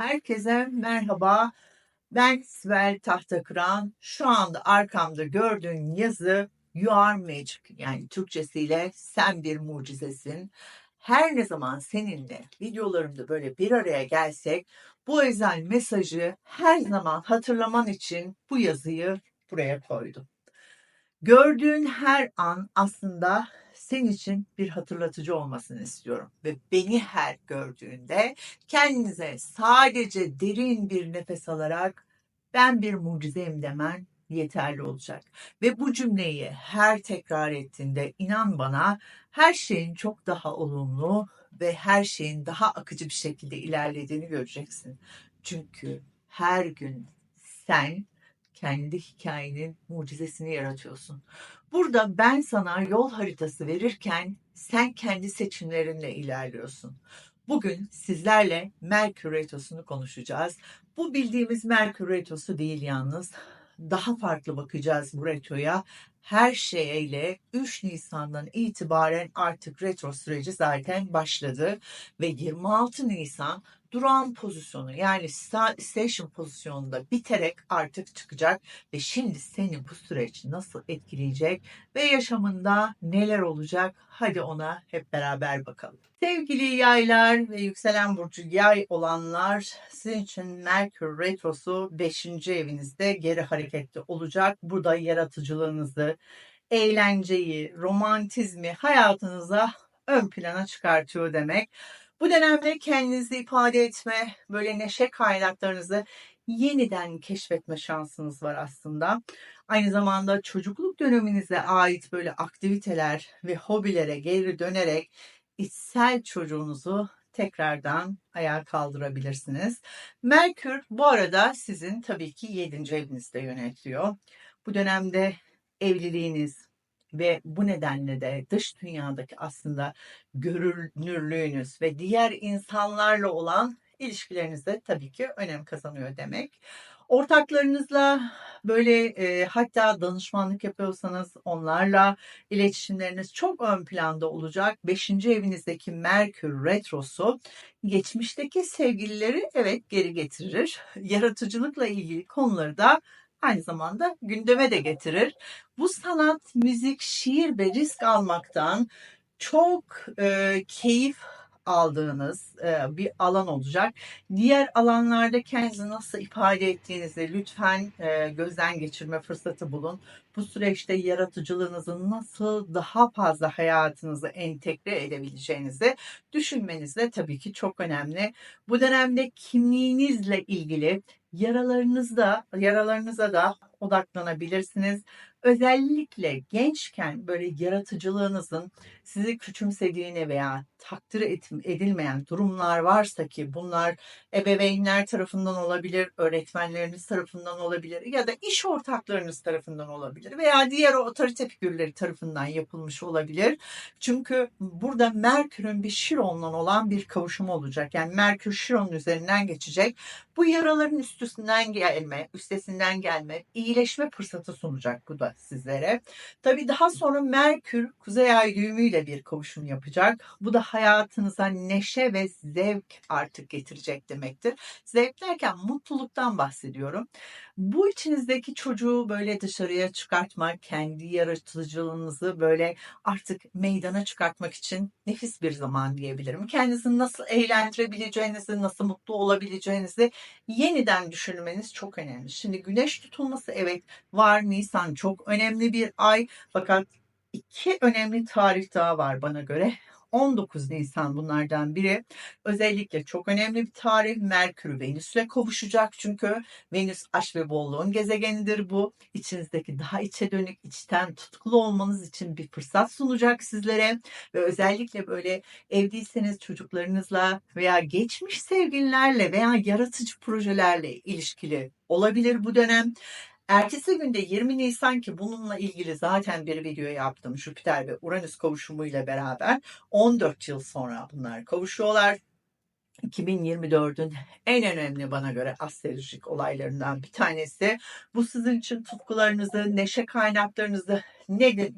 Herkese merhaba. Ben Sibel Tahtakıran. Şu anda arkamda gördüğün yazı You are magic yani Türkçesiyle sen bir mucizesin. Her ne zaman seninle videolarımda böyle bir araya gelsek bu özel mesajı her zaman hatırlaman için bu yazıyı buraya koydum. Gördüğün her an aslında senin için bir hatırlatıcı olmasını istiyorum. Ve beni her gördüğünde kendinize sadece derin bir nefes alarak ben bir mucizeyim demen yeterli olacak. Ve bu cümleyi her tekrar ettiğinde inan bana her şeyin çok daha olumlu ve her şeyin daha akıcı bir şekilde ilerlediğini göreceksin. Çünkü her gün sen kendi hikayenin mucizesini yaratıyorsun. Burada ben sana yol haritası verirken sen kendi seçimlerinle ilerliyorsun. Bugün sizlerle Merkür Retrosu'nu konuşacağız. Bu bildiğimiz Merkür Retrosu değil yalnız. Daha farklı bakacağız bu retroya. Her şeyle 3 Nisan'dan itibaren artık retro süreci zaten başladı ve 26 Nisan durağan pozisyonu yani station pozisyonunda biterek artık çıkacak ve şimdi seni bu süreç nasıl etkileyecek ve yaşamında neler olacak hadi ona hep beraber bakalım. Sevgili yaylar ve yükselen burcu yay olanlar sizin için Merkür Retrosu 5. evinizde geri hareketli olacak. Burada yaratıcılığınızı, eğlenceyi, romantizmi hayatınıza ön plana çıkartıyor demek. Bu dönemde kendinizi ifade etme, böyle neşe kaynaklarınızı yeniden keşfetme şansınız var aslında. Aynı zamanda çocukluk döneminize ait böyle aktiviteler ve hobilere geri dönerek içsel çocuğunuzu tekrardan ayağa kaldırabilirsiniz. Merkür bu arada sizin tabii ki 7. evinizde yönetiyor. Bu dönemde evliliğiniz, ve bu nedenle de dış dünyadaki aslında görünürlüğünüz ve diğer insanlarla olan ilişkilerinizde tabii ki önem kazanıyor demek. Ortaklarınızla böyle e, hatta danışmanlık yapıyorsanız onlarla iletişimleriniz çok ön planda olacak. Beşinci evinizdeki Merkür Retrosu geçmişteki sevgilileri evet geri getirir. Yaratıcılıkla ilgili konuları da aynı zamanda gündeme de getirir. Bu sanat, müzik, şiir ve risk almaktan çok e, keyif aldığınız e, bir alan olacak. Diğer alanlarda kendinizi nasıl ifade ettiğinizi lütfen e, gözden geçirme fırsatı bulun. Bu süreçte yaratıcılığınızı nasıl daha fazla hayatınızı entegre edebileceğinizi düşünmeniz de tabii ki çok önemli. Bu dönemde kimliğinizle ilgili yaralarınızda yaralarınıza da odaklanabilirsiniz. Özellikle gençken böyle yaratıcılığınızın sizi küçümsediğini veya takdir edilmeyen durumlar varsa ki bunlar ebeveynler tarafından olabilir, öğretmenleriniz tarafından olabilir ya da iş ortaklarınız tarafından olabilir veya diğer otorite figürleri tarafından yapılmış olabilir. Çünkü burada Merkür'ün bir Şiron'la olan bir kavuşumu olacak. Yani Merkür Şiron'un üzerinden geçecek. Bu yaraların üstünden gelme, üstesinden gelme, iyileşme fırsatı sunacak bu da sizlere. Tabii daha sonra Merkür Kuzey Ay düğümüyle bir kavuşum yapacak. Bu da hayatınıza neşe ve zevk artık getirecek demektir. Zevk derken mutluluktan bahsediyorum. Bu içinizdeki çocuğu böyle dışarıya çıkartmak, kendi yaratıcılığınızı böyle artık meydana çıkartmak için nefis bir zaman diyebilirim. Kendinizi nasıl eğlendirebileceğinizi, nasıl mutlu olabileceğinizi yeniden düşünmeniz çok önemli. Şimdi güneş tutulması evet var. Nisan çok önemli bir ay fakat iki önemli tarih daha var bana göre. 19 Nisan bunlardan biri. Özellikle çok önemli bir tarih. Merkür Venüs'le kavuşacak çünkü Venüs aşk ve bolluğun gezegenidir bu. İçinizdeki daha içe dönük, içten tutkulu olmanız için bir fırsat sunacak sizlere. Ve özellikle böyle evliyseniz çocuklarınızla veya geçmiş sevgililerle veya yaratıcı projelerle ilişkili olabilir bu dönem. Ertesi günde 20 Nisan ki bununla ilgili zaten bir video yaptım Jüpiter ve Uranüs kavuşumuyla beraber 14 yıl sonra bunlar kavuşuyorlar. 2024'ün en önemli bana göre astrolojik olaylarından bir tanesi. Bu sizin için tutkularınızı, neşe kaynaklarınızı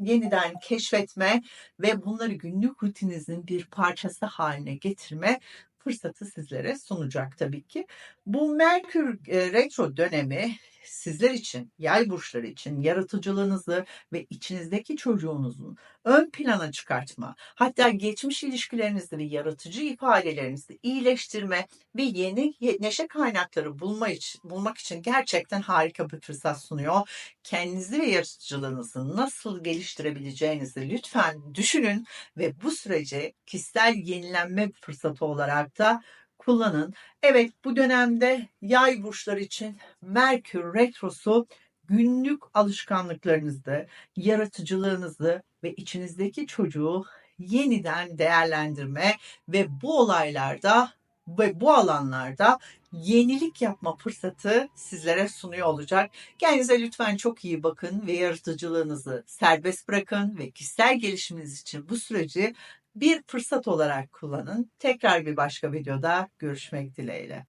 yeniden keşfetme ve bunları günlük rutininizin bir parçası haline getirme fırsatı sizlere sunacak tabii ki. Bu Merkür e, retro dönemi sizler için, yay burçları için yaratıcılığınızı ve içinizdeki çocuğunuzun ön plana çıkartma, hatta geçmiş ilişkilerinizi ve yaratıcı ifadelerinizi iyileştirme ve yeni ye- neşe kaynakları bulma için, bulmak için gerçekten harika bir fırsat sunuyor. Kendinizi ve yaratıcılığınızı nasıl geliştirebileceğinizi lütfen düşünün ve bu süreci kişisel yenilenme fırsatı olarak da kullanın. Evet bu dönemde yay burçları için Merkür Retrosu günlük alışkanlıklarınızı, yaratıcılığınızı ve içinizdeki çocuğu yeniden değerlendirme ve bu olaylarda ve bu alanlarda yenilik yapma fırsatı sizlere sunuyor olacak. Kendinize lütfen çok iyi bakın ve yaratıcılığınızı serbest bırakın ve kişisel gelişiminiz için bu süreci bir fırsat olarak kullanın. Tekrar bir başka videoda görüşmek dileğiyle.